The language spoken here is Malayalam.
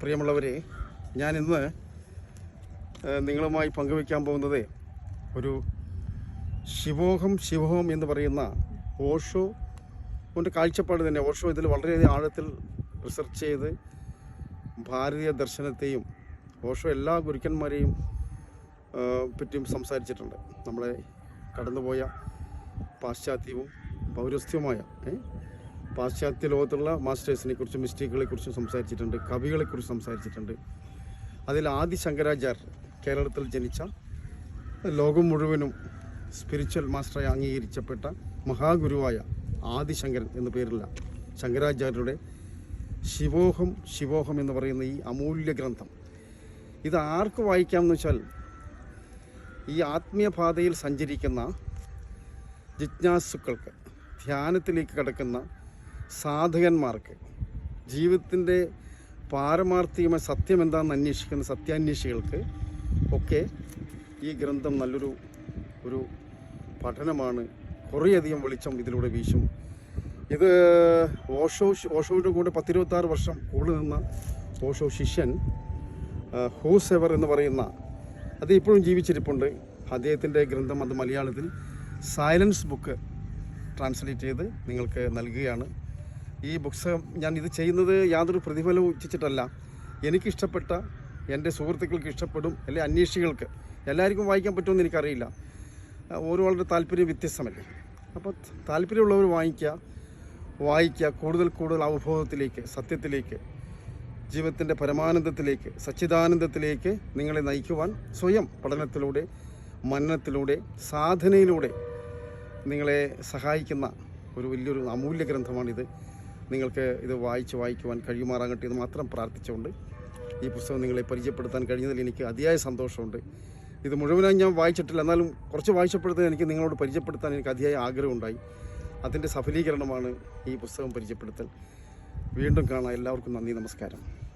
പ്രിയമുള്ളവരെ ഞാൻ ഇന്ന് നിങ്ങളുമായി പങ്കുവയ്ക്കാൻ പോകുന്നത് ഒരു ശിവോഹം ശിവോഹം എന്ന് പറയുന്ന ഓഷോ കൊണ്ട് കാഴ്ചപ്പാട് തന്നെ ഓഷോ ഇതിൽ വളരെയധികം ആഴത്തിൽ റിസർച്ച് ചെയ്ത് ഭാരതീയ ദർശനത്തെയും ഓഷോ എല്ലാ ഗുരുക്കന്മാരെയും പറ്റിയും സംസാരിച്ചിട്ടുണ്ട് നമ്മളെ കടന്നുപോയ പാശ്ചാത്യവും പൗരസ്ത്യവുമായ? പാശ്ചാത്യ ലോകത്തുള്ള മാസ്റ്റേഴ്സിനെ കുറിച്ചും മിസ്റ്റേക്കുകളെ കുറിച്ചും സംസാരിച്ചിട്ടുണ്ട് കവികളെ കുറിച്ച് സംസാരിച്ചിട്ടുണ്ട്. അതിൽ ആദി ശങ്കരാചാര്യർ കേരളത്തിൽ ജനിച്ച ലോകം മുഴുവനും സ്പിരിച്വൽ മാസ്റ്ററായി അംഗീകരിച്ചപ്പെട്ട മഹാഗുരുവായ ആദിശങ്കരൻ എന്ന പേരുള്ള ശങ്കരാചാര്യരുടെ ശിവോഹം ശിവോഹം എന്ന് പറയുന്ന ഈ അമൂല്യ ഗ്രന്ഥം. ഇത് ആർക്ക് വായിക്കാമെന്ന് വെച്ചാൽ ഈ ആത്മീയപാതയിൽ സഞ്ചരിക്കുന്ന ജിജ്ഞാസുക്കൾക്ക് ധ്യാനത്തിലേക്ക് കടക്കുന്ന സാധകന്മാർക്ക് ജീവിതത്തിന്റെ പാരമാർത്ഥികമായ സത്യം എന്താണെന്ന് അന്വേഷിക്കുന്ന സത്യാന്വേഷികൾക്ക് ഒക്കെ ഈ ഗ്രന്ഥം നല്ലൊരു ഒരു പഠനമാണ്. കുറേയധികം വെളിച്ചം ഇതിലൂടെ വീശും. ഇത് ഓഷോ ഓഷോയുടെ കൂടെ പത്തിരുപത്താറ് വർഷം കൂടെ നിന്ന ഓഷോ ശിഷ്യൻ ഹൂസെവർ എന്ന് പറയുന്ന അത് ഇപ്പോഴും ജീവിച്ചിരിപ്പുണ്ട്. അദ്ദേഹത്തിന്റെ ഗ്രന്ഥം അത് മലയാളത്തിൽ സൈലൻസ് ബുക്ക് ട്രാൻസ്ലേറ്റ് ചെയ്ത് നിങ്ങൾക്ക് നൽകുകയാണ്. ഈ ബുക്സ് ഞാൻ ഇത് ചെയ്യുന്നത് യാതൊരു പ്രതിഫലവും ഇച്ഛിച്ചിട്ടല്ല എനിക്കിഷ്ടപ്പെട്ട എന്റെ സുഹൃത്തുക്കൾക്ക് ഇഷ്ടപ്പെടും അല്ലെങ്കിൽ അന്വേഷികൾക്ക്. എല്ലാവർക്കും വായിക്കാൻ പറ്റുമെന്ന് എനിക്കറിയില്ല. ഓരോളുടെ താല്പര്യം വ്യത്യസ്തമല്ലേ? അപ്പോൾ താല്പര്യമുള്ളവർ വാങ്ങിക്കുക വായിക്കുക കൂടുതൽ കൂടുതൽ അവബോധത്തിലേക്ക് സത്യത്തിലേക്ക് ജീവിതത്തിന്റെ പരമാനന്ദത്തിലേക്ക് സച്ചിദാനന്ദത്തിലേക്ക് നിങ്ങളെ നയിക്കുവാൻ സ്വയം പഠനത്തിലൂടെ മനനത്തിലൂടെ സാധനയിലൂടെ നിങ്ങളെ സഹായിക്കുന്ന ഒരു വലിയൊരു അമൂല്യ ഗ്രന്ഥമാണിത്. നിങ്ങൾക്ക് ഇത് വായിച്ച് വായിക്കുവാൻ കഴിയുമാറാകട്ടെ എന്ന് മാത്രം പ്രാർത്ഥിച്ചുകൊണ്ട് ഈ പുസ്തകം നിങ്ങളെ പരിചയപ്പെടുത്താൻ കഴിഞ്ഞതിൽ എനിക്ക് അതിയായ സന്തോഷമുണ്ട്. ഇത് മുഴുവനായി ഞാൻ വായിച്ചിട്ടില്ല. എന്നാലും കുറച്ച് വായിച്ചപ്പോഴത്തേക്ക് എനിക്ക് നിങ്ങളോട് പരിചയപ്പെടുത്താൻ എനിക്ക് അതിയായ ആഗ്രഹമുണ്ടായി. അതിന്റെ സഫലീകരണമാണ് ഈ പുസ്തകം പരിചയപ്പെടുത്തൽ. വീണ്ടും കാണാം. എല്ലാവർക്കും നന്ദി നമസ്കാരം.